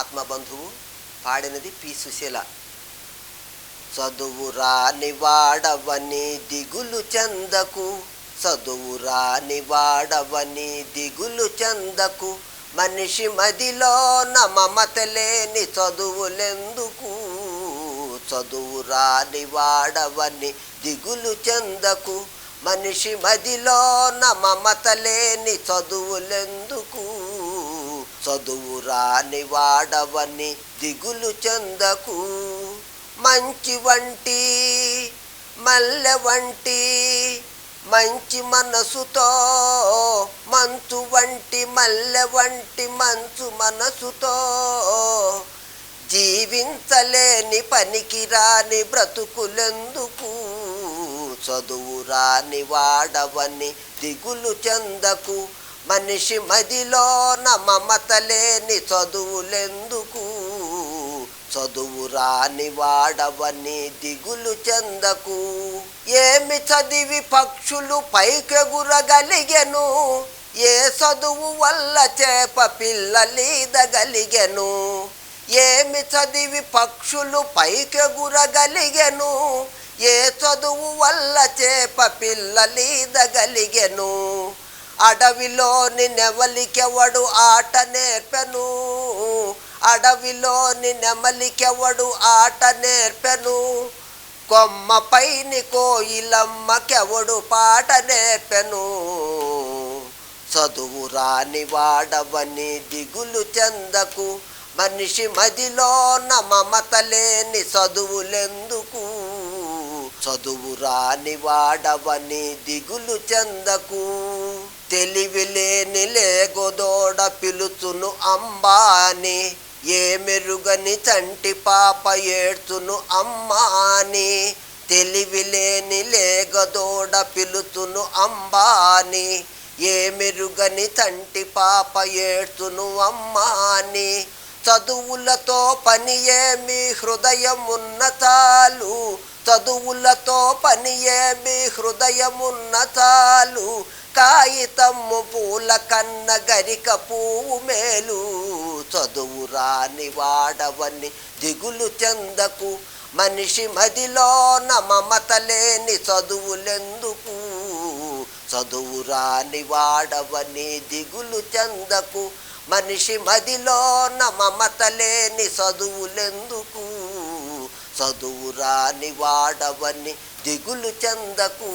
ఆత్మబంధువు పాడినది P. Susheela. చదువు రాని వాడవని దిగులు చందకు చదువు రాని వాడవని దిగులు చందకు మనిషి మదిలో మమత లేని చదువులెందుకు? చదువు రాని వాడవని దిగులు చందకు మనిషి మదిలో మమత లేని చదువులెందుకు? చదువు రాని వాడవని దిగులు చందకు. మంచి వంటి మల్లె వంటి మంచి మనసుతో మంచు వంటి మల్లె వంటి మంచు మనసుతో జీవించలేని పనికి రాని బ్రతుకులెందుకు? చదువు రాని వాడవని దిగులు చందకు. మనిషి మదిలోన మమత లేని చదువులెందుకు? చదువు రాని వాడవని దిగులు చెందకు. ఏమి చదివి పక్షులు పైకెగురగలిగెను? ఏ చదువు వల్ల చేప పిల్లలీదగలిగెను ఏమి చదివి పక్షులు పైకెగురగలిగెను? ఏ చదువు వల్ల చేప పిల్లలీదగలిగెను అడవిలో నిన్నెవలికెవడు ఆట నేర్పెను? అడవిలో నెమలికెవడు ఆట నేర్పెను? కొమ్మపైని కోయిలమ్మకెవడు పాట నేర్పెను? చదువు రాని వాడవని దిగులు చెందకు. మనిషి మదిలో మమత లేని చదువులెందుకు? చదువు రాని వాడవని దిగులు చెందకు. తెలివి లేని పిలుచును అంబాని. ఏ మెరుగని చంటి పాప ఏడ్చును అమ్మాని తెలివిలేని లేగదోడ పిలుచును అంబాని. ఏ మెరుగని తంటి పాప ఏడ్చును అమ్మాని చదువులతో పని ఏమి హృదయమున్న చాలు. చదువులతో పని ఏమి హృదయమున్న చాలు కాగితము పూల కన్న గరిక పువ్వు మేలు. చదువు రాని వాడవని దిగులు చెందకు మనిషి మదిలోన మమత లేని చదువులెందుకు? చదువు రాని వాడవని దిగులు చెందకు మనిషి మదిలోన మమత లేని చదువులెందుకు? చదువురాని వాడవని దిగులు చెందకు